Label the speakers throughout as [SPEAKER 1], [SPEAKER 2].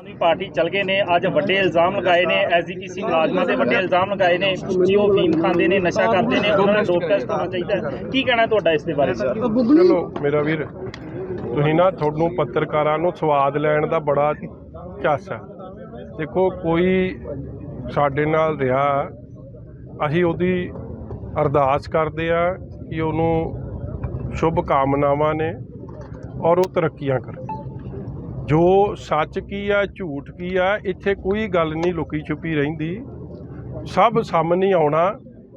[SPEAKER 1] ਆਦਮੀ party ਚਲ ਗਏ ਨੇ, ਅੱਜ ਵੱਡੇ ਇਲਜ਼ਾਮ ਲਗਾਏ ਨੇ, ਐਸਜੀਪੀਸੀ ਮੁਲਾਜ਼ਮਾਂ ਦੇ ਵੱਡੇ ਇਲਜ਼ਾਮ ਲਗਾਏ ਨੇ ਕਿ ਉਹ ਫੀਮ ਖਾਂਦੇ ਨੇ, ਨਸ਼ਾ ਕਰਦੇ ਨੇ, ਉਹਨਾਂ ਨੂੰ ਡੋਪ ਟੈਸਟ ਹੋਣਾ ਚਾਹੀਦਾ ਕੀ ਕਹਿਣਾ ਤੁਹਾਡਾ ਇਸ ਦੇ ਬਾਰੇ?
[SPEAKER 2] ਚਲੋ, ਮੇਰਾ ਵੀਰ, ਤੁਸੀਂ ਨਾ ਤੁਹਾਨੂੰ ਪੱਤਰਕਾਰਾਂ ਨੂੰ ਸਵਾਦ ਲੈਣ ਦਾ ਬੜਾ ਚੱਸ ਹੈ। ਦੇਖੋ, ਕੋਈ ਸਾਡੇ ਨਾਲ ਰਿਹਾ, ਅਸੀਂ ਉਹਦੀ ਅਰਦਾਸ ਕਰਦੇ ਆ ਕਿ ਉਹਨੂੰ ਸ਼ੁਭ ਕਾਮਨਾਵਾਂ ਨੇ ਔਰ ਉਹ ਤਰੱਕੀਆਂ ਕਰੇ। ਜੋ ਸੱਚ ਕੀ ਆ, ਝੂਠ ਕੀ ਆ, ਇੱਥੇ ਕੋਈ ਗੱਲ ਨਹੀਂ ਲੁਕੀ ਛੁਪੀ ਰਹਿੰਦੀ। ਸਭ ਸਾਹਮਣੇ ਆਉਣਾ।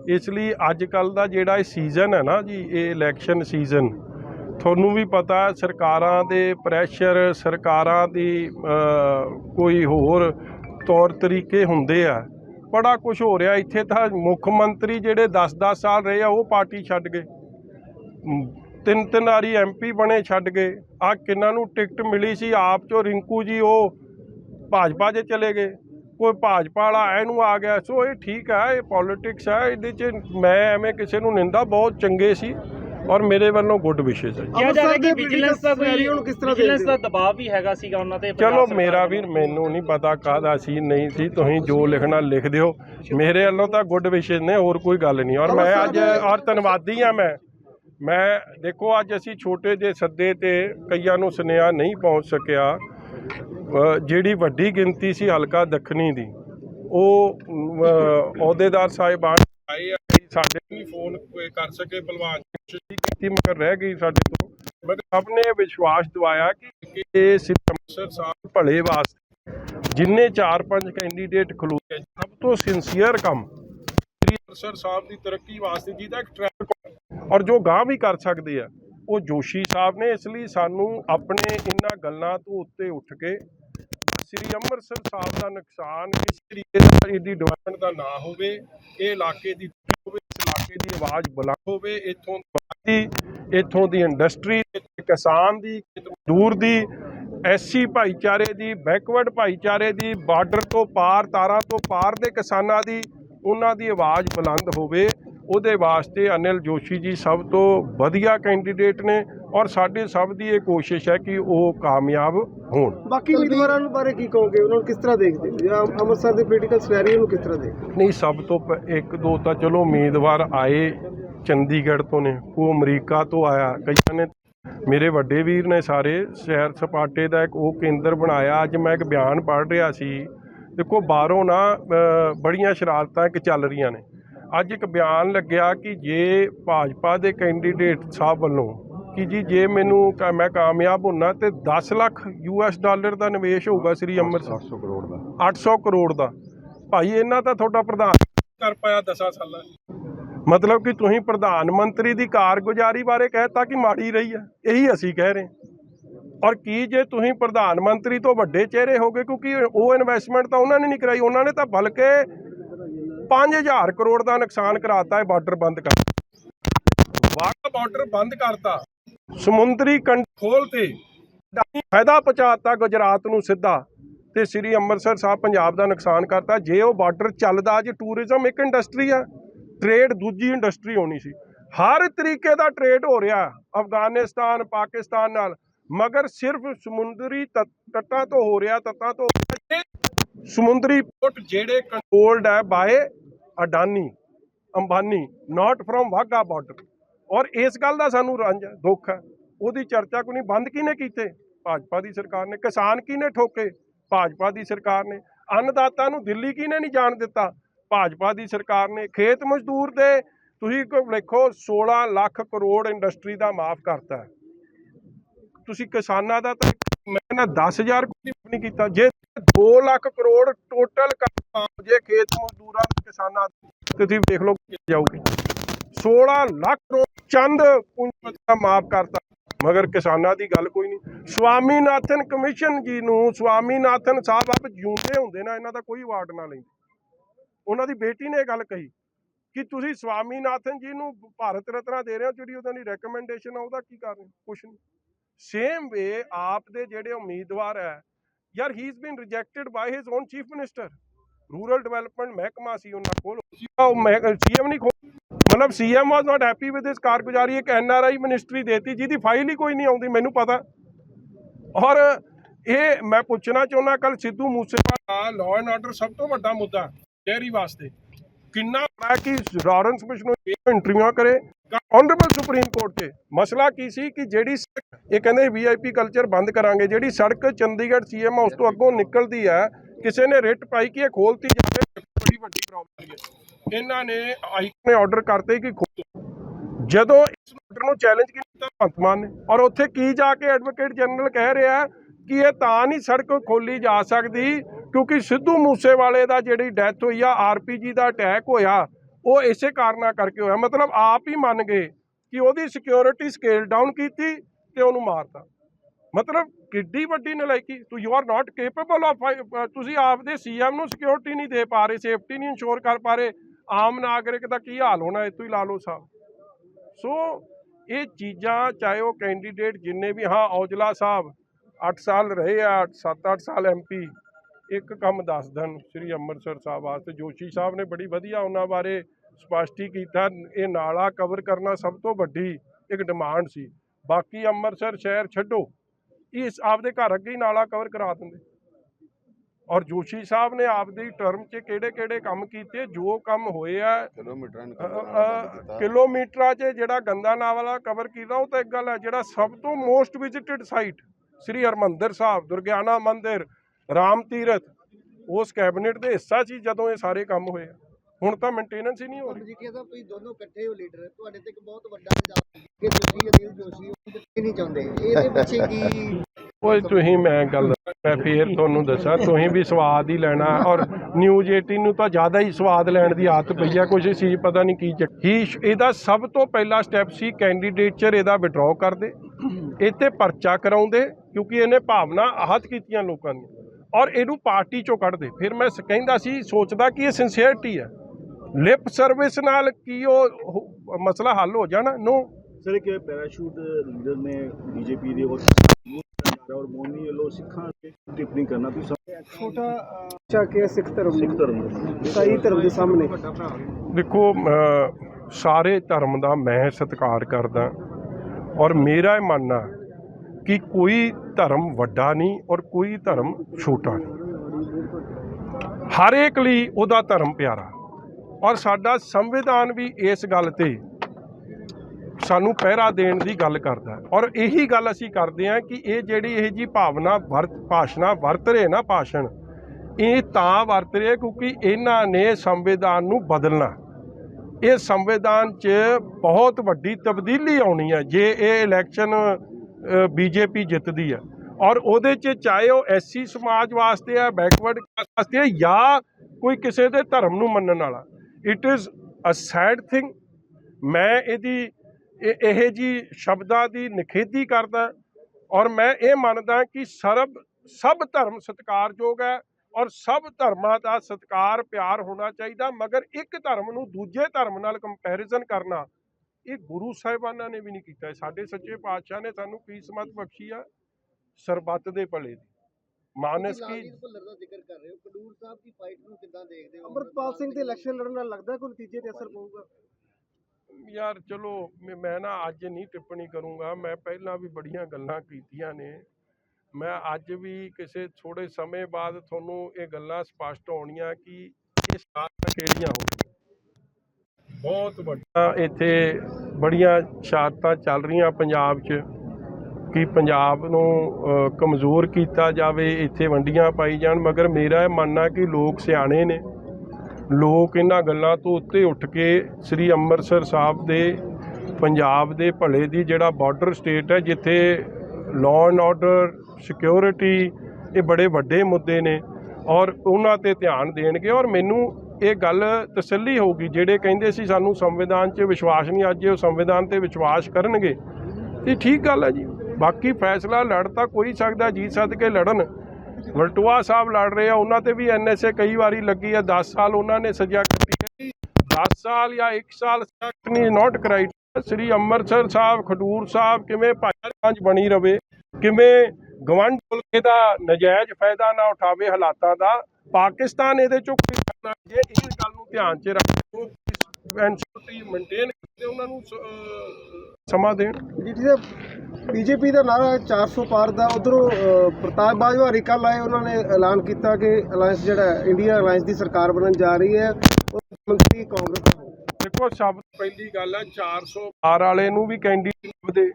[SPEAKER 2] ਇਸ ਲਈ ਅੱਜ ਕੱਲ ਦਾ ਜਿਹੜਾ ਇਹ ਸੀਜ਼ਨ ਹੈ ਨਾ ਜੀ, ਇਹ ਇਲੈਕਸ਼ਨ ਸੀਜ਼ਨ ਤੁਹਾਨੂੰ ਵੀ ਪਤਾ ਸਰਕਾਰਾਂ ਦੇ ਪ੍ਰੈਸ਼ਰ ਸਰਕਾਰਾਂ ਦੀ ਕੋਈ ਹੋਰ ਤੌਰ ਤਰੀਕੇ ਹੁੰਦੇ ਆ। ਬੜਾ ਕੁਝ ਹੋ ਰਿਹਾ। ਇੱਥੇ ਤਾਂ ਮੁੱਖ ਮੰਤਰੀ ਜਿਹੜੇ 10-10 ਸਾਲ ਰਹੇ ਆ, ਉਹ ਪਾਰਟੀ ਛੱਡ ਗਏ। ਤਿੰਨ ਤਿੰਨ ਵਾਰੀ ਐਮਪੀ ਬਣੇ ਛੱਡ ਗਏ ਆ ਕਿੰਨਾਂ ਨੂੰ ਟਿਕਟ ਮਿਲੀ ਸੀ? ਆਪ ਚੋਂ ਰਿੰਕੂ ਜੀ ਉਹ ਭਾਜਪਾ 'ਚ ਚਲੇ ਗਏ। ਕੋਈ ਭਾਜਪਾ ਵਾਲਾ ਇਹਨੂੰ ਆ ਗਿਆ। ਸੋ ਇਹ ਠੀਕ ਹੈ ਇਹ ਪੋਲਿਟਿਕਸ ਹੈ। ਇਹਦੇ 'ਚ ਮੈਂ ਐਵੇਂ ਕਿਸੇ ਨੂੰ ਨਿੰਦਾ ਬਹੁਤ ਚੰਗੇ ਸੀ ਔਰ ਮੇਰੇ ਵੱਲੋਂ ਗੁੱਡ ਵਿਸ਼ੇਸ ਹੈ
[SPEAKER 1] ਕਿਹਾ ਜਾ ਰਿਹਾ ਕਿ ਵਿਜੀਲੈਂਸ ਦਾ
[SPEAKER 3] scenario ਨੂੰ ਕਿਸ ਤਰ੍ਹਾਂ
[SPEAKER 1] ਵਿਜੀਲੈਂਸ ਦਾ ਦਬਾਅ ਵੀ ਹੈਗਾ ਸੀਗਾ ਉਹਨਾਂ ਤੇ
[SPEAKER 2] ਚਲੋ ਮੇਰਾ। ਵੀਰ ਮੈਨੂੰ ਨਹੀਂ ਪਤਾ ਕਾਹਦਾ ਸੀ ਨਹੀਂ ਸੀ। ਤੁਸੀਂ ਜੋ ਲਿਖਣਾ ਲਿਖ ਦਿਓ। ਮੇਰੇ ਵੱਲੋਂ ਤਾਂ ਗੁੱਡ ਵਿਸ਼ੇਸ ਨੇ ਹੋਰ ਕੋਈ ਗੱਲ ਨਹੀਂ। ਔਰ ਮੈਂ ਅੱਜ ਔਰ ਧੰਨਵਾਦੀ ਆ ਮੈਂ। ਮੈਂ ਦੇਖੋ ਅੱਜ ਅਸੀਂ ਛੋਟੇ ਜਿਹੇ ਸੱਦੇ ਤੇ ਕਈਆਂ ਨੂੰ ਸੁਨੇਹਾ ਨਹੀਂ ਪਹੁੰਚ ਸਕਿਆ। ਜਿਹੜੀ ਵੱਡੀ ਗਿਣਤੀ ਸੀ ਹਲਕਾ ਦੱਖਣੀ ਦੀ, ਉਹ ਅਹੁਦੇਦਾਰ ਸਾਹਿਬਾਨ ਆਏ ਸਾਡੇ ਵੀ ਫੋਨ ਕਰ ਸਕੇ ਬਲਵਾਨ ਜੀ ਕੋਸ਼ਿਸ਼ ਕੀਤੀ ਮਗਰ ਰਹਿ ਗਈ ਸਾਡੇ ਤੋਂ ਮਗਰ ਸਭ ਨੇ ਵਿਸ਼ਵਾਸ ਦਿਵਾਇਆ ਕਿ ਇਹ ਸਿਰਫ ਅੰਮ੍ਰਿਤਸਰ ਸਾਹਿਬ ਭਲੇ ਵਾਸਤੇ ਜਿੰਨੇ 4-5 ਕੈਂਡੀਡੇਟ ਖਲੋਤੇ ਸਭ ਤੋਂ ਸਿੰਸੀਅਰ ਕੰਮ ਸ੍ਰੀ ਅੰਮ੍ਰਿਤਸਰ ਸਾਹਿਬ ਦੀ ਤਰੱਕੀ ਵਾਸਤੇ ਜਿਹਦਾ ਇੱਕ ਟਰੈਕ ਔਰ ਜੋ ਗਾਂ ਵੀ ਕਰ ਸਕਦੇ ਆ, ਉਹ ਜੋਸ਼ੀ ਸਾਹਿਬ ਨੇ ਇਸ ਲਈ ਸਾਨੂੰ ਆਪਣੇ ਇਹਨਾਂ ਗੱਲਾਂ ਤੋਂ ਉੱਤੇ ਉੱਠ ਕੇ ਸ੍ਰੀ ਅੰਮ੍ਰਿਤਸਰ ਸਾਹਿਬ ਦਾ ਨੁਕਸਾਨ, ਇਸ ਤਰੀਕੇ ਨਾਲ ਇਹਦੀ ਡਿਵੈਲਪਮੈਂਟ ਦਾ ਨਾ ਹੋਵੇ, ਇਹ ਇਲਾਕੇ ਦੀ ਹੋਵੇ, ਇਸ ਇਲਾਕੇ ਦੀ ਆਵਾਜ਼ ਬੁਲੰਦ ਹੋਵੇ, ਇੱਥੋਂ ਦੀ ਇੱਥੋਂ ਦੀ ਇੰਡਸਟਰੀ ਕਿਸਾਨ ਦੀ ਮਜ਼ਦੂਰ ਦੀ ਐਸੀ ਭਾਈਚਾਰੇ ਦੀ ਬੈਕਵਰਡ ਭਾਈਚਾਰੇ ਦੀ ਬਾਰਡਰ ਤੋਂ ਪਾਰ, ਤਾਰਾਂ ਤੋਂ ਪਾਰ ਦੇ ਕਿਸਾਨਾਂ ਦੀ, ਉਹਨਾਂ ਦੀ ਆਵਾਜ਼ ਬੁਲੰਦ ਹੋਵੇ ਉਹਦੇ ਵਾਸਤੇ ਅਨਿਲ ਜੋਸ਼ੀ ਜੀ ਸਭ ਤੋਂ ਵਧੀਆ ਕੈਂਡੀਡੇਟ ਨੇ ਔਰ ਸਾਡੇ ਸਭ ਦੀ ਇਹ ਕੋਸ਼ਿਸ਼ ਹੈ ਕਿ ਉਹ ਕਾਮਯਾਬ ਹੋਣ।
[SPEAKER 3] ਬਾਕੀ ਉਮੀਦਵਾਰਾਂ ਨੂੰ ਬਾਰੇ ਕੀ ਕਹੋਗੇ? ਉਹਨਾਂ ਨੂੰ ਕਿਸ ਤਰ੍ਹਾਂ ਦੇਖਦੇ ਹੋ? ਜਾਂ ਅੰਮ੍ਰਿਤਸਰ ਦੇ ਪੋਲੀਟੀਕਲ ਸਿਨੈਰੀਓ ਨੂੰ ਕਿਸ ਤਰ੍ਹਾਂ ਦੇਖਦੇ ਹੋ?
[SPEAKER 2] ਨਹੀਂ ਸਭ ਤੋਂ ਇੱਕ ਦੋ ਤਾਂ ਚਲੋ ਉਮੀਦਵਾਰ ਆਏ ਚੰਡੀਗੜ੍ਹ ਤੋਂ ਨੇ। ਉਹ ਅਮਰੀਕਾ ਤੋਂ ਆਇਆ। ਕਈਆਂ ਨੇ ਮੇਰੇ ਵੱਡੇ ਵੀਰ ਨੇ ਸਾਰੇ ਸ਼ਹਿਰ ਸਪਾਟੇ ਦਾ ਇੱਕ ਉਹ ਕੇਂਦਰ ਬਣਾਇਆ। ਅੱਜ ਮੈਂ ਇੱਕ ਬਿਆਨ ਪੜ੍ਹ ਰਿਹਾ ਸੀ। ਦੇਖੋ ਬਾਹਰੋਂ ਨਾ ਬੜੀਆਂ ਸ਼ਰਾਰਤਾਂ ਇੱਕ ਚੱਲ ਰਹੀਆਂ ਨੇ। ਅੱਜ ਇੱਕ ਬਿਆਨ ਲੱਗਿਆ ਕਿ ਜੇ ਭਾਜਪਾ ਦੇ ਕੈਂਡੀਡੇਟ ਸਾਹਿਬ ਵੱਲੋਂ ਕਿ ਜੀ ਜੇ ਮੈਨੂੰ ਮੈਂ ਕਾਮਯਾਬ ਹੁੰਨਾ ਤੇ 10 ਲੱਖ ਯੂਐਸ ਡਾਲਰ ਦਾ ਨਿਵੇਸ਼ ਹੋਊਗਾ ਸ੍ਰੀ ਅੰਮ੍ਰਿਤਸਰ 800 ਕਰੋੜ ਦਾ 800 ਕਰੋੜ ਦਾ ਭਾਈ ਇਹਨਾਂ ਤਾਂ ਤੁਹਾਡਾ ਪ੍ਰਧਾਨ ਕਰ ਪਾਇਆ 10 ਸਾਲਾਂ। ਮਤਲਬ ਕਿ ਤੁਸੀਂ ਪ੍ਰਧਾਨ ਮੰਤਰੀ ਦੀ ਕਾਰਗੁਜ਼ਾਰੀ ਬਾਰੇ ਕਹਿਤਾ ਕਿ ਮਾੜੀ ਰਹੀ ਹੈ ਇਹੀ ਅਸੀਂ ਕਹਿ ਰਹੇ। ਔਰ ਕੀ ਜੇ ਤੁਸੀਂ ਪ੍ਰਧਾਨ ਮੰਤਰੀ ਤੋਂ ਵੱਡੇ ਚਿਹਰੇ ਹੋਗੇ ਕਿਉਂਕਿ ਉਹ ਇਨਵੈਸਟਮੈਂਟ ਤਾਂ ਉਹਨਾਂ ਨੇ ਨਹੀਂ ਕਰਾਈ ਉਹਨਾਂ ਨੇ ਤਾਂ ਬਲਕਿ 5000 ਕਰੋੜ ਦਾ ਨੁਕਸਾਨ ਕਰਾਤਾ ਹੈ ਬਾਰਡਰ ਬੰਦ ਕਰ ਵਾਗਾ ਬਾਰਡਰ ਬੰਦ ਕਰਤਾ। ਸਮੁੰਦਰੀ ਕੰਟਰੋਲ ਤੇ। ਫਾਇਦਾ ਪਹੁੰਚਾਤਾ ਗੁਜਰਾਤ ਨੂੰ ਸਿੱਧਾ ਤੇ ਸ੍ਰੀ ਅੰਮ੍ਰਿਤਸਰ ਸਾਹਿਬ ਪੰਜਾਬ ਦਾ ਨੁਕਸਾਨ ਕਰਤਾ। ਜੇ ਉਹ ਬਾਰਡਰ ਚੱਲਦਾ ਅੱਜ ਟੂਰਿਜ਼ਮ ਇੱਕ ਇੰਡਸਟਰੀ ਆ, ਟ੍ਰੇਡ ਦੂਜੀ ਇੰਡਸਟਰੀ ਹੋਣੀ ਸੀ। ਹਰ ਤਰੀਕੇ ਦਾ ਟ੍ਰੇਡ ਹੋ ਰਿਹਾ, ਅਫਗਾਨਿਸਤਾਨ, ਪਾਕਿਸਤਾਨ ਨਾਲ। ਮਗਰ ਸਿਰਫ ਸਮੁੰਦਰੀ ਤੱਟ- ਤੱਟਾਂ ਤੋਂ ਹੋ ਰਿਹਾ, ਤੱਟਾਂ ਤੋਂ ਸਮੁੰਦਰੀ ਪੋਰਟ ਜਿਹੜੇ ਕੰਟਰੋਲਡ ਹੈ by Adani, Ambani not from Wagah border ਔਰ ਇਸ ਗੱਲ ਦਾ ਸਾਨੂੰ ਰੰਜ ਹੈ ਦੁੱਖ ਹੈ। ਉਹਦੀ ਚਰਚਾ ਕੋਈ ਨਹੀਂ, ਬੰਦ ਕਿਹਨੇ ਕੀਤੇ? ਭਾਜਪਾ ਦੀ ਸਰਕਾਰ ਨੇ। ਕਿਸਾਨ ਕਿਹਨੇ ਠੋਕੇ? ਭਾਜਪਾ ਦੀ ਸਰਕਾਰ ਨੇ। ਅੰਨਦਾਤਾ ਨੂੰ ਦਿੱਲੀ ਕਿਹਨੇ ਨਹੀਂ ਜਾਣ ਦਿੱਤਾ? ਭਾਜਪਾ ਦੀ ਸਰਕਾਰ ਨੇ ਖੇਤ ਮਜ਼ਦੂਰ ਦੇ, ਤੁਸੀਂ ਕੋ ਲਿਖੋ 16 ਲੱਖ ਕਰੋੜ ਇੰਡਸਟਰੀ ਦਾ ਮਾਫ ਕਰਤਾ ਤੁਸੀਂ ਕਿਸਾਨਾਂ ਦਾ ਤਾਂ ਮੈਂ ਨਾ 10000 ਕੋਈ ਨਹੀਂ ਕੀਤਾ। ਜੇ 2 ਲੱਖ ਕਰੋੜ ਟੋਟਲ ਕੰਮ ਜੇ ਖੇਤ ਮਜ਼ਦੂਰਾਂ ਕਿਸਾਨਾਂ ਦਾ, ਤੁਸੀਂ ਵੇਖ ਲਓ ਕਿ ਜਾਊਗੀ। 16 ਲੱਖ ਕਰੋੜ ਚੰਦ ਪੂੰਜੀ ਮਾਫ ਕਰਤਾ ਮਗਰ ਕਿਸਾਨਾਂ ਦੀ ਗੱਲ ਕੋਈ ਨਹੀਂ। ਸਵਾਮੀਨਾਥਨ ਕਮਿਸ਼ਨ ਜੀ ਨੂੰ ਸਵਾਮੀਨਾਥਨ ਸਾਹਿਬ ਆਪ ਜਿਉਂਦੇ ਹੁੰਦੇ ਨਾ ਇਹਨਾਂ ਦਾ ਕੋਈ ਅਵਾਰਡ ਨਾ ਲੈਂਦੇ। ਉਹਨਾਂ ਦੀ ਬੇਟੀ ਨੇ ਇਹ ਗੱਲ ਕਹੀ ਕਿ ਤੁਸੀਂ ਸਵਾਮੀਨਾਥਨ ਜੀ ਨੂੰ ਭਾਰਤ ਰਤਨਾ ਦੇ ਰਹੇ ਹੋ ਜਿਹੜੀ ਉਹਨਾਂ ਦੀ ਰეკਮੈਂਡੇਸ਼ਨ ਆ ਉਹਦਾ ਕੀ ਕਰ ਰਹੇ ਹੋ? ਕੁਛ ਨਹੀਂ। ਸੇਮ ਵੇ ਆਪ ਦੇ ਜਿਹੜੇ ਉਮੀਦਵਾਰ ਹੈ ਯਾਰ he is been rejected by his own chief minister rural development ਮਹਿਕਮਾ ਸੀ ਉਹਨਾਂ ਕੋਲ। ਉਹ ਸੀਐਮ ਨਹੀਂ ਖੋਲ ਮਤਲਬ CM was not happy with ਇਸ ਕਾਰਗੁਜ਼ਾਰੀ, ਇੱਕ ਐਨਆਰਆਈ ਮਿਨਿਸਟਰੀ ਦੇਤੀ, ਜਿਹਦੀ ਫਾਈਲ ਹੀ ਕੋਈ ਨਹੀਂ ਆਉਂਦੀ, ਮੈਨੂੰ ਪਤਾ। ਔਰ ਇਹ ਮੈਂ ਪੁੱਛਣਾ ਚਾਹੁੰਦਾ ਕੱਲ Sidhu Moosewala law and order ਸਭ ਤੋਂ ਵੱਡਾ ਮੁੱਦਾ ਡੇਅਰੀ ਵਾਸਤੇ। ਕਿੰਨਾ ਬੜਾ ਕਿ ਲਾਰੈਂਸ ਬਿਸ਼ਨੋਈ ਇੰਟਰਵਿਊ ਕਰੇ। ਆਨਰੇਬਲ ਸੁਪਰੀਮ ਕੋਰਟ 'ਤੇ ਮਸਲਾ ਕੀ ਸੀ ਕਿ ਜਿਹੜੀ ਇਹ ਕਹਿੰਦੇ ਵੀਆਈਪੀ ਕਲਚਰ ਬੰਦ ਕਰਾਂਗੇ, ਜਿਹੜੀ ਸੜਕ ਚੰਡੀਗੜ੍ਹ ਸੀਐਮ ਹਾਊਸ ਤੋਂ ਅੱਗੋਂ ਨਿਕਲਦੀ ਹੈ ਕਿਸੇ ਨੇ ਰਿਟ ਪਾਈ ਕਿ ਇਹ ਖੋਲਤੀ ਜਾਵੇ ਬੜੀ ਵੱਡੀ ਪ੍ਰੋਬਲਮ ਹੈ। ਇਹਨਾਂ ਨੇ ਹਾਈ ਨੇ ਆਰਡਰ ਕਰਤੇ ਕਿ ਖੋਲੋ। ਜਦੋਂ ਇਸ ਆਰਡਰ ਨੂੰ ਚੈਲੰਜ ਕੀਤਾ ਭਗਵੰਤ ਨੇ। ਔਰ ਉੱਥੇ ਕੀ ਜਾ ਕੇ ਐਡਵੋਕੇਟ ਜਨਰਲ ਕਹਿ ਰਿਹਾ ਕਿ ਇਹ ਤਾਂ ਨਹੀਂ ਸੜਕ ਖੋਲੀ ਜਾ ਸਕਦੀ, ਕਿਉਂਕਿ ਸਿੱਧੂ ਮੂਸੇਵਾਲੇ ਦਾ ਜਿਹੜੀ ਡੈਥ ਹੋਈ ਆ ਆਰਪੀਜੀ ਦਾ ਅਟੈਕ ਹੋਇਆ, ਉਹ ਇਸੇ ਕਾਰਨਾਂ ਕਰਕੇ ਹੋਇਆ। ਮਤਲਬ ਆਪ ਹੀ ਮੰਨ ਗਏ ਕਿ ਉਹਦੀ ਸਿਕਿਉਰਿਟੀ ਸਕੇਲ ਡਾਊਨ ਕੀਤੀ ਤੇ ਉਹਨੂੰ ਮਾਰਤਾ। ਮਤਲਬ ਕਿੱਡੀ ਵੱਡੀ ਨਲਾਇਕੀ, ਤੂੰ you are not capable of ਤੁਸੀਂ ਆਪਦੇ ਸੀਐਮ ਨੂੰ ਸਿਕਿਉਰਿਟੀ ਨਹੀਂ ਦੇ ਪਾ ਰਹੇ ਸੇਫਟੀ ਨਹੀਂ ਇੰਸ਼ੋਰ ਕਰ ਪਾ ਰਹੇ, ਆਮ ਨਾਗਰਿਕ ਦਾ ਕੀ ਹਾਲ ਹੋਣਾ ਇਹ ਤੋਂ ਹੀ ਲਾ ਲਓ ਸਾਹਿਬ ਸੋ ਇਹ ਚੀਜ਼ਾਂ, ਚਾਹੇ ਉਹ ਕੈਂਡੀਡੇਟ ਜਿੰਨੇ ਵੀ, ਹਾਂ, ਔਜਲਾ ਸਾਹਿਬ 8 ਸਾਲ ਰਹੇ ਆ 7-8 ਸਾਲ ਐਮਪੀ ਇੱਕ ਕੰਮ ਦੱਸ ਦੇਣ ਸ੍ਰੀ ਅੰਮ੍ਰਿਤਸਰ ਸਾਹਿਬ ਵਾਸਤੇ। ਜੋਸ਼ੀ ਸਾਹਿਬ ਨੇ ਬੜੀ ਵਧੀਆ ਉਹਨਾਂ ਬਾਰੇ ਸਪਸ਼ਟੀ ਕੀਤਾ, ਇਹ ਨਾਲਾ ਕਵਰ ਕਰਨਾ ਸਭ ਤੋਂ ਵੱਡੀ ਇੱਕ ਡਿਮਾਂਡ ਸੀ। ਬਾਕੀ ਅੰਮ੍ਰਿਤਸਰ ਸ਼ਹਿਰ ਛੱਡੋ। ਇਸ ਆਪਦੇ ਘਰ ਅੱਗੇ ਹੀ ਨਾਲਾ ਕਵਰ ਕਰਾ ਦਿੰਦੇ। ਔਰ ਜੋਸ਼ੀ ਸਾਹਿਬ ਨੇ ਆਪਦੀ ਟਰਮ 'ਚ ਕਿਹੜੇ ਕਿਹੜੇ ਕੰਮ ਕੀਤੇ ਜੋ ਕੰਮ ਹੋਏ ਆ
[SPEAKER 4] ਕਿਲੋਮੀਟਰਾਂ
[SPEAKER 2] 'ਚ ਜਿਹੜਾ ਗੰਦਾ ਨਾਵਲਾ ਕਵਰ ਕੀਤਾ ਉਹ ਤਾਂ ਇੱਕ ਗੱਲ ਹੈ ਜਿਹੜਾ ਸਭ ਤੋਂ most visited site Sri Harmandir Sahib Durgiana Mandir Ram Tirath ਉਸ ਕੈਬਨਿਟ ਦੇ ਹਿੱਸਾ ਸੀ ਜਦੋਂ ਇਹ ਸਾਰੇ ਕੰਮ ਹੋਏ ਆ। ਹੁਣ ਤਾਂ ਮੇਨਟੇਨੈਂਸ ਹੀ ਨਹੀਂ ਹੋ ਰਹੀ।
[SPEAKER 5] ਮਜੀਠੀਆ ਸਾਹਿਬ ਤੁਸੀਂ ਦੋਨੋਂ ਇਕੱਠੇ ਹੋ ਲੀਡਰ ਤੁਹਾਡੇ ਤੇ ਇੱਕ ਬਹੁਤ ਵੱਡਾ ਇਲਜ਼ਾਮ ਹੈ ਕਿ ਤੁਸੀਂ ਅਨਿਲ ਜੋਸ਼ੀ ਉਹ ਜਿੱਤਣਾ ਨਹੀਂ ਚਾਹੁੰਦੇ। ਇਹਦੇ ਪਿੱਛੇ ਕੀ
[SPEAKER 2] ਓਏ ਤੁਸੀਂ ਮੈਂ ਗੱਲ ਮੈਂ ਫੇਰ ਤੁਹਾਨੂੰ ਦੱਸਾਂ, ਤੁਸੀਂ ਵੀ ਸਵਾਦ ਹੀ ਲੈਣਾ ਔਰ ਨਿਊਜ਼ 18 ਨੂੰ ਤਾਂ ਜ਼ਿਆਦਾ ਹੀ ਸਵਾਦ ਲੈਣ ਦੀ ਆਦਤ ਪਈ ਆ ਕੁਝ ਸੀ ਪਤਾ ਨਹੀਂ ਕੀ ਹੀ ਇਹਦਾ ਸਭ ਤੋਂ ਪਹਿਲਾ ਸਟੈਪ ਸੀ ਕੈਂਡੀਡੇਟਚਰ ਇਹਦਾ ਵਿਡਰਾਅ ਕਰਦੇ ਇਹ ਪਰਚਾ ਕਰਾਉਂਦੇ, ਕਿਉਂਕਿ ਇਹਨੇ ਭਾਵਨਾ ਆਹਤ ਕੀਤੀਆਂ ਲੋਕਾਂ ਦੀਆਂ, ਔਰ ਇਹਨੂੰ ਪਾਰਟੀ ਚੋਂ ਕੱਢਦੇ। ਫਿਰ ਮੈਂ ਕਹਿੰਦਾ ਸੀ, ਸੋਚਦਾ ਕਿ ਇਹ ਸਿੰਸੀਅਰਟੀ ਹੈ। ਲਿਪ ਸਰਵਿਸ ਨਾਲ ਕੀ ਉਹ ਮਸਲਾ ਹੱਲ ਹੋ ਜਾਣਾ? ਨੋ
[SPEAKER 6] ਸਰ ਇੱਕ ਪੈਰਾਸ਼ੂਟ ਲੀਡਰ ਨੇ ਬੀਜੇਪੀ ਦੇ ਔਰ ਔਰ ਮੋਨੀ ਵੱਲੋਂ ਸਿੱਖਾਂ ਤੇ ਟਿੱਪਣੀ ਕਰਨਾ ਤੁਸੀਂ ਸਭ
[SPEAKER 3] ਛੋਟਾ ਅਹ, ਬੱਚਾ ਕੇ ਸਿੱਖ ਧਰਮ
[SPEAKER 6] ਸਿੱਖ
[SPEAKER 3] ਨੂੰ
[SPEAKER 6] ਧਰਮ ਦੇ।
[SPEAKER 3] ਈਸਾਈ ਧਰਮ ਦੇ ਸਾਹਮਣੇ।
[SPEAKER 2] ਦੇਖੋ ਸਾਰੇ ਧਰਮ ਦਾ ਮੈਂ ਸਤਿਕਾਰ ਕਰਦਾ ਔਰ ਮੇਰਾ ਇਹ ਮੰਨਣਾ ਕਿ ਕੋਈ ਧਰਮ ਵੱਡਾ ਨਹੀਂ ਔਰ ਕੋਈ ਧਰਮ ਛੋਟਾ ਨਹੀਂ। ਹਰ ਇੱਕ ਲਈ ਉਹਦਾ ਧਰਮ ਪਿਆਰਾ ਔਰ ਸਾਡਾ ਸੰਵਿਧਾਨ ਵੀ ਇਸ ਗੱਲ ਤੇ ਸਾਨੂੰ ਪਹਿਰਾ ਦੇਣ ਦੀ ਗੱਲ ਕਰਦਾ ਹੈ। ਔਰ ਇਹੀ ਗੱਲ ਅਸੀਂ ਕਰਦੇ ਹਾਂ ਕਿ ਇਹ ਜਿਹੜੀ ਇਹ ਜੀ ਭਾਵਨਾ ਵਰਤ, ਭਾਸ਼ਣਾ ਵਰਤ ਰਹੇ ਨਾ ਭਾਸ਼ਣ, ਇਹ ਤਾਂ ਵਰਤ ਰਹੇ ਕਿਉਂਕਿ ਇਹਨਾਂ ਨੇ ਸੰਵਿਧਾਨ ਨੂੰ ਬਦਲਣਾ। ਇਹ ਸੰਵਿਧਾਨ 'ਚ ਬਹੁਤ ਵੱਡੀ ਤਬਦੀਲੀ ਆਉਣੀ ਹੈ ਜੇ ਇਹ ਇਲੈਕਸ਼ਨ ਬੀਜੇਪੀ ਜਿੱਤਦੀ ਹੈ। ਔਰ ਉਹਦੇ 'ਚ ਚਾਹੇ ਉਹ ਐਸਸੀ ਸਮਾਜ ਵਾਸਤੇ ਹੈ, ਬੈਕਵਰਡ ਵਾਸਤੇ ਹੈ ਜਾਂ ਕੋਈ ਕਿਸੇ ਦੇ ਧਰਮ ਨੂੰ ਮੰਨਣ ਵਾਲਾ। It is a sad thing ਮੈਂ ਇਹਦੀ ਇਹ ਇਹ ਜੀ ਸ਼ਬਦਾਂ ਦੀ ਨਿਖੇਧੀ ਕਰਦਾ ਔਰ ਮੈਂ ਇਹ ਮੰਨਦਾ ਕਿ ਸਰਬ ਸਭ ਧਰਮ ਸਤਿਕਾਰਯੋਗ ਹੈ ਔਰ ਸਭ ਧਰਮਾਂ ਦਾ ਸਤਿਕਾਰ ਪਿਆਰ ਹੋਣਾ ਚਾਹੀਦਾ ਮਗਰ ਇੱਕ ਧਰਮ ਨੂੰ ਦੂਜੇ ਧਰਮ ਨਾਲ ਕੰਪੈਰੀਜ਼ਨ ਕਰਨਾ ਇਹ ਗੁਰੂ ਸਾਹਿਬਾਨਾਂ ਨੇ ਵੀ ਨਹੀਂ ਕੀਤਾ। ਸਾਡੇ ਸੱਚੇ ਪਾਤਸ਼ਾਹ ਨੇ ਸਾਨੂੰ ਕੀ ਸਮਤ ਬਖਸ਼ੀ ਆ ਸਰਬੱਤ ਦੇ ਭਲੇ ਦੀ। ਮਾਨਸ ਕੀ
[SPEAKER 5] ਭੁੱਲਰ ਦਾ ਜ਼ਿਕਰ ਕਰ ਰਹੇ ਹੋ। ਕਡੂਰ ਸਾਹਿਬ ਦੀ ਫਾਈਟ ਨੂੰ ਕਿੱਦਾਂ ਦੇਖਦੇ ਹੋ?
[SPEAKER 3] ਅੰਮ੍ਰਿਤਪਾਲ ਸਿੰਘ ਦੇ ਇਲੈਕਸ਼ਨ ਲੜਨ ਨਾਲ ਲੱਗਦਾ ਕੋਈ ਨਤੀਜੇ ਤੇ ਅਸਰ ਪਊਗਾ?
[SPEAKER 2] ਯਾਰ ਚਲੋ, ਮੈਂ- ਮੈਂ ਨਾ ਅੱਜ ਨਹੀਂ ਟਿੱਪਣੀ ਕਰੂੰਗਾ। ਮੈਂ ਪਹਿਲਾਂ ਵੀ ਬੜੀਆਂ ਗੱਲਾਂ ਕੀਤੀਆਂ ਨੇ। ਮੈਂ ਅੱਜ ਵੀ ਕਿਸੇ ਥੋੜੇ ਸਮੇਂ ਬਾਅਦ ਤੁਹਾਨੂੰ ਇਹ ਗੱਲਾਂ ਸਪਸ਼ਟ ਹੋਣੀਆਂ ਕਿ ਇਹ ਸਾਰੀਆਂ ਕਿਹੜੀਆਂ ਹੋਣਗੀਆਂ ਬਹੁਤ ਵੱਡਾ ਇੱਥੇ ਬੜੀਆਂ ਸ਼ਾਰਤਾਂ ਚੱਲ ਰਹੀਆਂ ਪੰਜਾਬ 'ਚ, ਕਿ ਪੰਜਾਬ ਨੂੰ ਕਮਜ਼ੋਰ ਕੀਤਾ ਜਾਵੇ, ਇੱਥੇ ਵੰਡੀਆਂ ਪਾਈ ਜਾਣ। ਮਗਰ ਮੇਰਾ ਇਹ ਮੰਨਣਾ ਕਿ ਲੋਕ ਸਿਆਣੇ ਨੇ। ਲੋਕ ਇਹਨਾਂ ਗੱਲਾਂ ਤੋਂ ਉੱਤੇ ਉੱਠ ਕੇ ਸ੍ਰੀ ਅੰਮ੍ਰਿਤਸਰ ਸਾਹਿਬ ਦੇ, ਪੰਜਾਬ ਦੇ ਭਲੇ ਦੀ ਜਿਹੜਾ ਬਾਰਡਰ ਸਟੇਟ ਹੈ, ਜਿੱਥੇ ਲਾਅ ਐਂਡ ਆਰਡਰ ਸਿਕਿਉਰਿਟੀ ਇਹ ਬੜੇ ਵੱਡੇ ਮੁੱਦੇ ਨੇ ਔਰ ਉਹਨਾਂ ਤੇ ਧਿਆਨ ਦੇਣਗੇ। ਔਰ ਮੈਨੂੰ ਇਹ ਗੱਲ ਤਸੱਲੀ ਹੋਊਗੀ, ਜਿਹੜੇ ਕਹਿੰਦੇ ਸੀ ਸਾਨੂੰ ਸੰਵਿਧਾਨ 'ਚ ਵਿਸ਼ਵਾਸ ਨਹੀਂ, ਅੱਜ ਉਹ ਸੰਵਿਧਾਨ ਤੇ ਵਿਸ਼ਵਾਸ ਕਰਨਗੇ। ਇਹ ਠੀਕ ਗੱਲ ਹੈ ਜੀ। ਬਾਕੀ ਫੈਸਲਾ ਲੜ ਤਾਂ ਕੋਈ ਸਕਦਾ, ਜੀਤ ਸੱਦ ਲੜਨ। ਵਲਟੋਆ ਸਾਹਿਬ ਲੜ ਰਹੇ ਆ, ਉਹਨਾਂ ਤੇ ਵੀ ਐਨਐਸਏ ਕਈ ਵਾਰੀ ਲੱਗੀ ਆ 10 ਸਾਲ ਉਹਨਾਂ ਨੇ ਸਜ਼ਾ ਕੱਟੀ ਹੈ 10 ਸਾਲ ਜਾਂ 1 ਸਾਲ ਨਹੀਂ ਨਾਟ ਕਰਾਈਟ ਸ੍ਰੀ ਅੰਮ੍ਰਿਤਸਰ ਸਾਹਿਬ, ਖਡੂਰ ਸਾਹਿਬ ਕਿਵੇਂ ਭਾਈਚਾਰਕ ਬਣੀ ਰਵੇ, ਕਿਵੇਂ ਗਵੰਡ ਮੁਲਕ ਦਾ ਨਜਾਇਜ਼ ਫਾਇਦਾ ਨਾ ਉਠਾਵੇ ਹਾਲਾਤਾਂ ਦਾ, ਪਾਕਿਸਤਾਨ ਇਹਦੇ ਚੋਂ ਕੋਈ ਕਰਨਾ ਜੇ ਇਸ ਗੱਲ ਨੂੰ ਧਿਆਨ 'ਚ ਰੱਖੋ ਐਨਸ਼ੋਰਟੀ ਮੇਨਟੇਨ ਕਰਦੇ ਉਹਨਾਂ ਨੂੰ ਸਮਾਂ ਦੇਣ।
[SPEAKER 3] ਜੀਟੀ ਸਾਹਿਬ ਬੀਜੇਪੀ ਦਾ ਨਾਰਾ ਹੈ 400 ਪਾਰ ਦਾ ਉਧਰੋਂ ਪ੍ਰਤਾਪ ਬਾਜਵਾ ਕੱਲ੍ਹ ਆਏ ਉਹਨਾਂ ਨੇ ਐਲਾਨ ਕੀਤਾ ਕਿ ਅਲਾਈਅੰਸ ਜਿਹੜਾ ਇੰਡੀਆ ਅਲਾਈਅੰਸ ਦੀ ਸਰਕਾਰ ਬਣਨ ਜਾ ਰਹੀ ਹੈ। ਉਹ ਮੰਤਰੀ ਕਾਂਗਰਸ।
[SPEAKER 2] ਦੇਖੋ ਸਭ ਤੋਂ ਪਹਿਲੀ ਗੱਲ ਹੈ 400 ਪਾਰ ਵਾਲੇ ਨੂੰ ਵੀ ਕੈਂਡੀਡੇਟ ਲੱਭਦੇ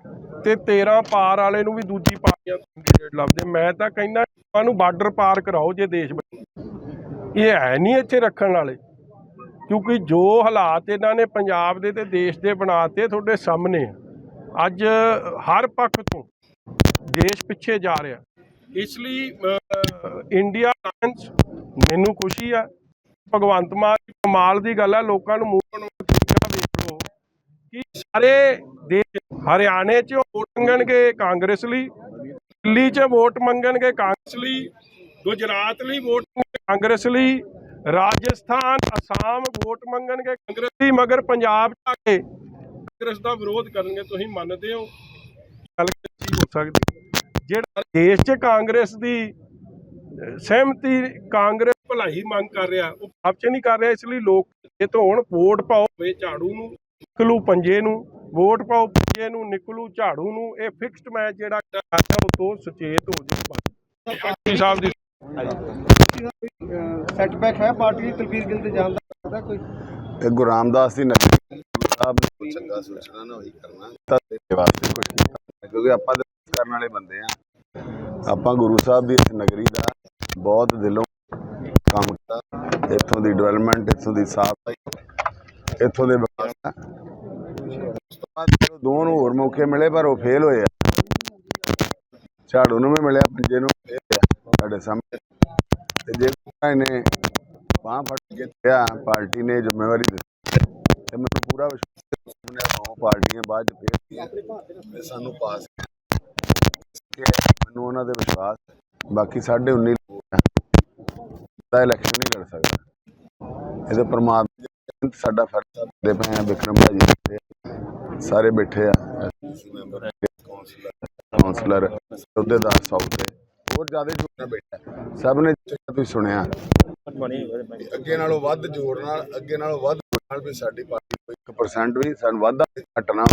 [SPEAKER 2] ਤੇ 13 ਪਾਰ ਵਾਲੇ ਨੂੰ ਵੀ ਦੂਜੀ ਪਾਰਟੀਆਂ ਤੋਂ ਕੈਂਡੀਡੇਟ ਲੱਭਦੇ। ਮੈਂ ਤਾਂ ਕਹਿੰਦਾ ਇਹਨਾਂ ਨੂੰ ਬਾਰਡਰ ਪਾਰ ਕਰਾਓ ਜੇ ਦੇਸ਼ ਇਹ ਹੈ ਨਹੀਂ ਇੱਥੇ ਰੱਖਣ ਵਾਲੇ। ਕਿਉਂਕਿ ਜੋ ਹਾਲਾਤ ਇਹਨਾਂ ਨੇ ਪੰਜਾਬ ਦੇ ਤੇ ਦੇਸ਼ ਦੇ ਬਣਾਤੇ ਤੁਹਾਡੇ ਸਾਹਮਣੇ ਆ। ਅੱਜ ਹਰ ਪੱਖ ਤੋਂ ਦੇਸ਼ ਪਿੱਛੇ ਜਾ ਰਿਹਾ। ਇਸ ਲਈ ਇੰਡੀਆ ਅਲਾਈਅੰਸ ਮੈਨੂੰ ਖੁਸ਼ੀ ਆ। ਭਗਵੰਤ ਮਾਨ ਦੀ ਕਮਾਲ ਦੀ ਗੱਲ ਹੈ ਲੋਕਾਂ ਨੂੰ ਮੂੰਹ ਬਣਾਉਣ ਤਰੀਕਾ ਵੇਖ। ਲਓ ਕਿ ਸਾਰੇ ਦੇਸ਼ ਹਰਿਆਣੇ 'ਚ ਵੋਟ ਮੰਗਣਗੇ ਕਾਂਗਰਸ ਲਈ, ਦਿੱਲੀ 'ਚ ਵੋਟ ਮੰਗਣਗੇ ਕਾਂਗਰਸ ਲਈ, ਗੁਜਰਾਤ ਲਈ ਵੋਟ ਮੰਗਣਗੇ ਕਾਂਗਰਸ ਲਈ ਰਾਜਸਥਾਨ ਅਸਾਮ ਵੋਟ ਮੰਗਣਗੇ ਕਾਂਗਰਸ ਮਗਰ ਪੰਜਾਬ 'ਚ ਆ ਕੇ ਕਾਂਗਰਸ ਦਾ ਵਿਰੋਧ ਕਰਨਗੇ ਤੁਸੀਂ ਮੰਨਦੇ ਹੋ? ਗੱਲ ਕੀ ਹੋ ਸਕਦੀ ਜਿਹੜਾ ਦੇਸ਼ 'ਚ ਕਾਂਗਰਸ ਦੀ ਸਹਿਮਤੀ ਕਾਂਗਰਸ ਭਲਾਈ ਮੰਗ ਕਰ ਰਿਹਾ ਉਹ ਆਪ ਚ ਨਹੀਂ ਕਰ ਰਿਹਾ ਇਸ ਲਈ ਲੋਕ ਇਹ ਤੋਂ ਹੁਣ ਵੋਟ ਪਾਓ ਵੇ ਝਾੜੂ ਨੂੰ ਨਿਕਲੂ ਪੰਜੇ ਨੂੰ ਵੋਟ ਪਾਓ ਪੰਜੇ ਨੂੰ ਨਿਕਲੂ ਝਾੜੂ ਨੂੰ ਇਹ ਫਿਕਸਡ ਮੈਚ ਜਿਹੜਾ ਹੈ ਉਹ ਤੋਂ ਸੁਚੇਤ ਹੋ ਜਾਓ ਬਸ ਪਾਰਟੀ ਸਾਹਿਬ ਦੀ
[SPEAKER 3] ਸੈਟਬੈਕ ਹੈ? ਪਾਰਟੀ ਦੀ ਤਲਵੀਰ ਗਿਲ ਤੇ ਜਾਣ ਦਾ ਲੱਗਦਾ ਕੋਈ?
[SPEAKER 4] ਤੇ ਗੁਰੂ ਰਾਮਦਾਸ ਦੀ ਨਗਰੀ ਸਾਹਿਬ ਨੇ। ਕੋਈ ਚੰਗਾ ਸੋਚਣਾ ਨਾ ਉਹੀ ਕਰਨਾ। ਤਾਂ ਤੇਰੇ ਵਾਸਤੇ ਕੁਝ ਕੀਤਾ ਕਿਉਂਕਿ ਆਪਾਂ ਕਰਨ ਵਾਲੇ ਬੰਦੇ ਆ। ਆਪਾਂ ਗੁਰੂ ਸਾਹਿਬ ਦੀ ਇਸ ਨਗਰੀ ਦਾ ਬਹੁਤ ਦਿਲੋਂ ਕੰਮ ਕੀਤਾ। ਇੱਥੋਂ ਦੀ ਡਿਵੈਲਪਮੈਂਟ ਇੱਥੋਂ ਦੀ ਸਾਫ਼ ਸਫ਼ਾਈ ਇੱਥੋਂ ਦੇ ਵਿਕਾਸ ਦਾ। ਉਸ ਤੋਂ ਬਾਅਦ ਜਦੋਂ ਦੋ ਨੂੰ ਹੋਰ ਮੌਕੇ ਮਿਲੇ ਪਰ ਉਹ ਫੇਲ ਹੋਏ ਆ। ਝਾੜੂ ਨੂੰ ਵੀ ਮਿਲਿਆ ਪੰਜੇ ਨੂੰ ਸਾਡੇ ਸਾਹਮਣੇ ਤੇ ਜੇ ਇਹਨੇ ਬਾਂਹ ਫੜ ਕੇ ਜਿੱਤਿਆ ਪਾਰਟੀ ਨੇ ਜ਼ਿੰਮੇਵਾਰੀ ਦਿੱਤੀ ਤੇ ਮੈਨੂੰ ਪੂਰਾ ਵਿਸ਼ਵਾਸ ਹੈ ਦੋ ਪਾਰਟੀਆਂ ਬਾਅਦ ਫੇਰ ਸਾਨੂੰ ਪਾਸ ਕਿ ਮੈਨੂੰ ਉਹਨਾਂ ਦੇ ਵਿਸ਼ਵਾਸ। ਬਾਕੀ ਸਾਡੇ 19 ਲੋਕ ਆ ਦਾ ਇਲੈਕਸ਼ਨ ਨਹੀਂ ਲੜ ਸਕਦਾ ਇਹਦੇ ਪ੍ਰਮਾਤਮਾ ਦੀ ਸਾਡਾ ਫਰਜ਼ ਦੇ ਪਏ ਆ ਵਿਕਰਮ ਭਾਜੀ ਸਾਰੇ ਬੈਠੇ ਆ ਮੈਂਬਰ ਕਾਉਂਸਲਰ ਕਾਉਂਸਲਰ ਅਹੁਦੇਦਾਰ ਸੌ ਤੇ ਹੋਰ ਜ਼ਿਆਦਾ ਜੁੜਨਾ ਬੈਠਾ। ਸਭ ਨੇ ਤੁਸੀਂ ਸੁਣਿਆ। ਅੱਗੇ ਨਾਲੋਂ ਵੱਧ ਜੋੜ ਨਾਲ, ਅੱਗੇ ਨਾਲੋਂ ਵੱਧ ਨਾਲ ਵੀ ਸਾਡੀ ਪਾਰਟੀ ਕੋਈ 1% ਵੀ ਸਾਨੂੰ ਵਾਧਾ ਘਟਣਾ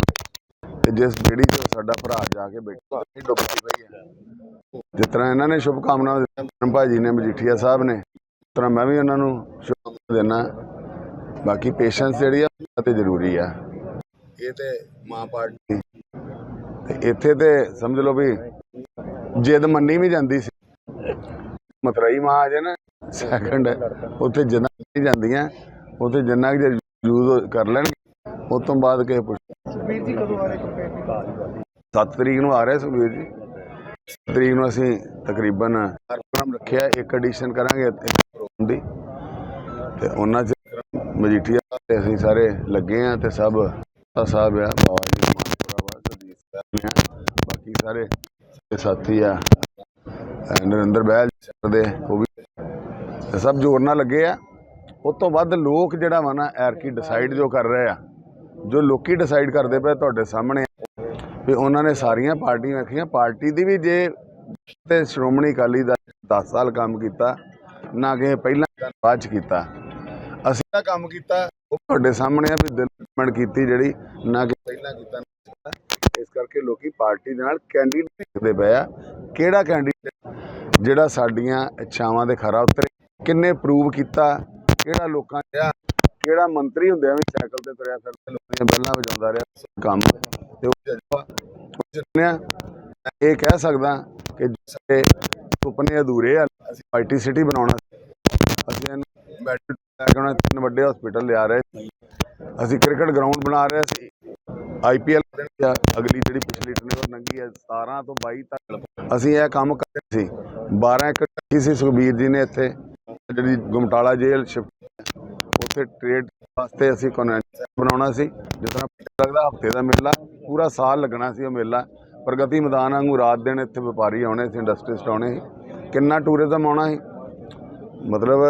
[SPEAKER 4] ਤੇ ਜਿਸ ਬੇੜੀ 'ਚ ਸਾਡਾ ਭਰਾ ਜਾ ਕੇ ਬੈਠਾ ਇਹ ਡੁੱਬਦੀ ਪਈ ਹੈ। ਜਿਸ ਤਰ੍ਹਾਂ ਇਹਨਾਂ ਨੇ ਸ਼ੁਭ ਕਾਮਨਾਵਾਂ ਦਿੱਤੀਆਂ ਭਾਜੀ ਨੇ, ਮਜੀਠੀਆ ਸਾਹਿਬ ਨੇ, ਉਸ ਤਰ੍ਹਾਂ ਮੈਂ ਵੀ ਉਹਨਾਂ ਨੂੰ ਸ਼ੁਭ ਕਾਮਨਾਵਾਂ ਦੇਣਾ ਬਾਕੀ ਪੇਸ਼ੈਂਸ ਜਿਹੜੀ ਆ ਤੇ ਜ਼ਰੂਰੀ ਆ। ਇਹ ਤੇ ਮਾਂ ਪਾਰਟੀ, ਤੇ ਇੱਥੇ ਤੇ ਸਮਝ ਲਓ ਵੀ ਜਿੱਦ ਮੰਨੀ ਵੀ ਜਾਂਦੀ ਸੀ। ਮਤਰਈ ਮਾਂ ਆ ਜਾਏ ਨਾ ਸੈਕੰਡ ਉੱਥੇ ਜਿੰਨਾ ਨਹੀਂ ਜਾਂਦੀਆਂ ਉੱਥੇ ਜਿੰਨਾ ਕੁ ਯੂਜ਼ ਕਰ ਲੈਣਗੇ ਉਸ ਤੋਂ ਬਾਅਦ ਕਿਸੇ ਪੁੱਛ
[SPEAKER 3] ਸੁਖਬੀਰ ਜੀ ਕਦੋਂ ਆ ਰਹੇ ਕੰਪੇਨ
[SPEAKER 4] 7 ਤਰੀਕ ਨੂੰ ਆ ਰਿਹਾ ਸੁਖਬੀਰ ਜੀ। 7 ਤਰੀਕ ਨੂੰ ਅਸੀਂ ਤਕਰੀਬਨ ਪ੍ਰੋਗਰਾਮ ਰੱਖਿਆ ਇੱਕ ਐਡੀਸ਼ਨ ਕਰਾਂਗੇ ਪ੍ਰੋਗਰਾਮ ਦੀ। ਤੇ ਉਹਨਾਂ ਚ ਮਜੀਠੀਆ ਤੇ ਅਸੀਂ ਸਾਰੇ ਲੱਗੇ ਆ ਤੇ ਸਭ ਸਾਹਿਬ ਆ ਬਾਬਾ ਜੀ ਮਾਨਪੁਰਾ ਬਾਕੀ ਸਾਰੇ ਸਾਥੀ ਆ ਨਰਿੰਦਰ ਬਹਿਲ ਸਰ ਦੇ, ਉਹ ਵੀ ਸਭ ਜੋਰ ਨਾਲ ਲੱਗੇ ਆ ਉਸ ਤੋਂ ਵੱਧ ਲੋਕ ਜਿਹੜਾ ਵਾ ਨਾ ਐਰਕੀ ਡਿਸਾਈਡ ਜੋ ਕਰ ਰਹੇ ਆ, ਜੋ ਲੋਕੀ ਡਿਸਾਈਡ ਕਰਦੇ ਪਏ ਤੁਹਾਡੇ ਸਾਹਮਣੇ ਆ। ਵੀ ਉਹਨਾਂ ਨੇ ਸਾਰੀਆਂ ਪਾਰਟੀਆਂ ਰੱਖੀਆਂ ਪਾਰਟੀ ਦੀ ਵੀ ਜੇ ਤੇ ਸ਼੍ਰੋਮਣੀ ਅਕਾਲੀ ਦਾ 10 ਸਾਲ ਕੰਮ ਕੀਤਾ, ਨਾ ਕਿ ਪਹਿਲਾਂ ਬਾਅਦ ਚ ਕੀਤਾ ਅਸੀਂ ਤਾਂ ਕੰਮ ਕੀਤਾ, ਉਹ ਤੁਹਾਡੇ ਸਾਹਮਣੇ ਆ ਵੀ ਡਿਵੈਲਪਮੈਂਟ ਕੀਤੀ ਜਿਹੜੀ, ਨਾ ਕਿ ਪਹਿਲਾਂ ਕੀਤਾ। ਇਸ ਕਰਕੇ ਲੋਕੀ ਪਾਰਟੀ ਦੇ ਨਾਲ ਕੈਂਡੀਡੇਟ ਦੇਖਦੇ ਪਏ ਆ। ਕਿਹੜਾ ਕੈਂਡੀਡੇਟ ਜਿਹੜਾ ਸਾਡੀਆਂ ਇੱਛਾਵਾਂ ਦੇ ਖਰਾ ਉਤਰੇ। ਕਿੰਨੇ ਪ੍ਰੂਵ ਕੀਤਾ? ਕਿਹੜਾ ਲੋਕਾਂ ਦਾ ਕਿਹੜਾ ਮੰਤਰੀ ਹੁੰਦਿਆਂ ਵੀ ਸਾਈਕਲ ਤੇ ਤੁਰਿਆ ਫਿਰਦਾ, ਲੋਕਾਂ ਦੀਆਂ ਬੈਲਾਂ ਵਜਾਉਂਦਾ ਰਿਹਾ। ਕੰਮ ਤੇ ਉਹ ਜਜ਼ਬਾ ਜਿੰਨਿਆ ਇਹ ਕਹਿ ਸਕਦਾ ਕਿ ਸਾਡੇ ਸੁਪਨੇ ਅਧੂਰੇ ਆ। ਅਸੀਂ ਆਈਟੀ ਸਿਟੀ ਬਣਾਉਣਾ ਅਸੀਂ ਇਹਨੂੰ ਤਿੰਨ ਵੱਡੇ ਹਸਪੀਟਲ ਲਿਆ ਰਹੇ ਸੀ। ਅਸੀਂ ਕ੍ਰਿਕਟ ਗਰਾਊਂਡ ਬਣਾ ਰਹੇ ਸੀ। ਆਈਪੀਐਲ ਅਗਲੀ ਜਿਹੜੀ ਪਿਛਲੀ ਟਰਨਿਓਰ ਲੰਗੀ ਹੈ 17 ਤੋਂ 22 ਤੱਕ। ਅਸੀਂ ਇਹ ਕੰਮ ਕਰ ਰਹੇ ਸੀ। 12 ਏਕੜ ਰੱਖੀ ਸੀ, ਸੁਖਬੀਰ ਜੀ ਨੇ ਇੱਥੇ ਜਿਹੜੀ ਗੁਮਟਾਲਾ ਜੇਲ੍ਹ ਸ਼ਿਫਟ ਉੱਥੇ ਟ੍ਰੇਡ ਵਾਸਤੇ ਅਸੀਂ ਕਨਵੈਂਸ਼ਨ ਬਣਾਉਣਾ ਸੀ, ਜਿਸ ਤਰ੍ਹਾਂ ਲੱਗਦਾ ਹਫ਼ਤੇ ਦਾ ਮੇਲਾ, ਪੂਰਾ ਸਾਲ ਲੱਗਣਾ ਸੀ ਉਹ ਮੇਲਾ। ਪ੍ਰਗਤੀ ਮੈਦਾਨ ਵਾਂਗੂ ਰਾਤ ਦਿਨ ਇੱਥੇ ਵਪਾਰੀ ਆਉਣੇ ਸੀ ਇੰਡਸਟਰੀਸਟ ਆਉਣੇ ਸੀ। ਕਿੰਨਾ ਟੂਰਿਜ਼ਮ ਆਉਣਾ ਸੀ? ਮਤਲਬ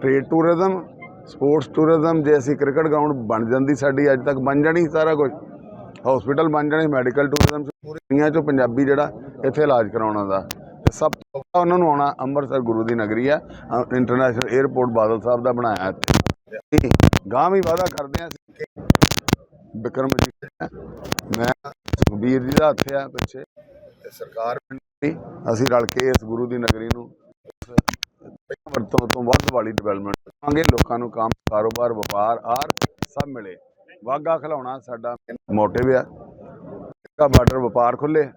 [SPEAKER 4] ਟ੍ਰੇਡ ਟੂਰਿਜ਼ਮ ਸਪੋਰਟਸ ਟੂਰਿਜ਼ਮ ਜੇ ਅਸੀਂ ਕ੍ਰਿਕਟ ਗਰਾਊਂਡ ਬਣ ਜਾਂਦੀ ਸਾਡੀ, ਅੱਜ ਤੱਕ ਬਣ ਜਾਣੀ ਸਾਰਾ ਕੁਝ ਹਸਪੀਟਲ ਬਣ ਜਾਣੇ ਮੈਡੀਕਲ ਟੂਰਿਜ਼ਮ ਪੂਰੀ ਦੁਨੀਆ 'ਚੋਂ ਪੰਜਾਬੀ ਜਿਹੜਾ, ਇੱਥੇ ਇਲਾਜ ਕਰਾਉਣਾ ਦਾ। ਸਭ ਤੋਂ ਪਹਿਲਾਂ ਉਹਨਾਂ ਨੂੰ ਆਉਣਾ ਅੰਮ੍ਰਿਤਸਰ ਗੁਰੂ ਦੀ ਨਗਰੀ ਆ ਇੰਟਰਨੈਸ਼ਨਲ 에ਅਰਪੋਰਟ ਬਾਦਲ ਸਾਹਿਬ ਦਾ ਬਣਾਇਆ ਇੱਥੇ। ਗਾਂ ਵੀ ਵਾਅਦਾ ਕਰਦੇ ਆ ਅਸੀਂ ਕਿ ਵਿਕਰਮ ਜੀ ਮੈਂ ਸੁਖਬੀਰ ਜੀ ਦਾ ਹੱਥ ਆ ਪਿੱਛੇ, ਤੇ ਸਰਕਾਰ ਵੀ ਅਸੀਂ ਰਲ ਕੇ ਇਸ ਗੁਰੂ ਦੀ ਨਗਰੀ ਨੂੰ ਵਰਤੋਂ ਤੋਂ ਵੱਧ ਵਾਲੀ ਡਿਵੈਲਪਮੈਂਟ ਕਰਾਂਗੇ, ਲੋਕਾਂ ਨੂੰ ਕੰਮ, ਕਾਰੋਬਾਰ, ਵਪਾਰ ਆਰ ਸਭ ਮਿਲੇ। ਵਾਗਾ ਖਿਲਾਉਣਾ ਸਾਡਾ ਮੋਟਿਵ ਆ। ਦਾ ਬਾਰਡਰ ਵਪਾਰ ਖੁੱਲੇ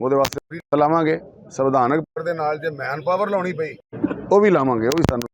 [SPEAKER 4] ਉਹਦੇ ਵਾਸਤੇ ਵੀ ਲਾਵਾਂਗੇ। ਸੰਵਿਧਾਨਕ ਪਰ ਦੇ ਨਾਲ ਜੇ ਮੈਨ ਪਾਵਰ ਲਾਉਣੀ ਪਈ, ਉਹ ਵੀ ਲਾਵਾਂਗੇ, ਉਹ ਵੀ ਸਾਨੂੰ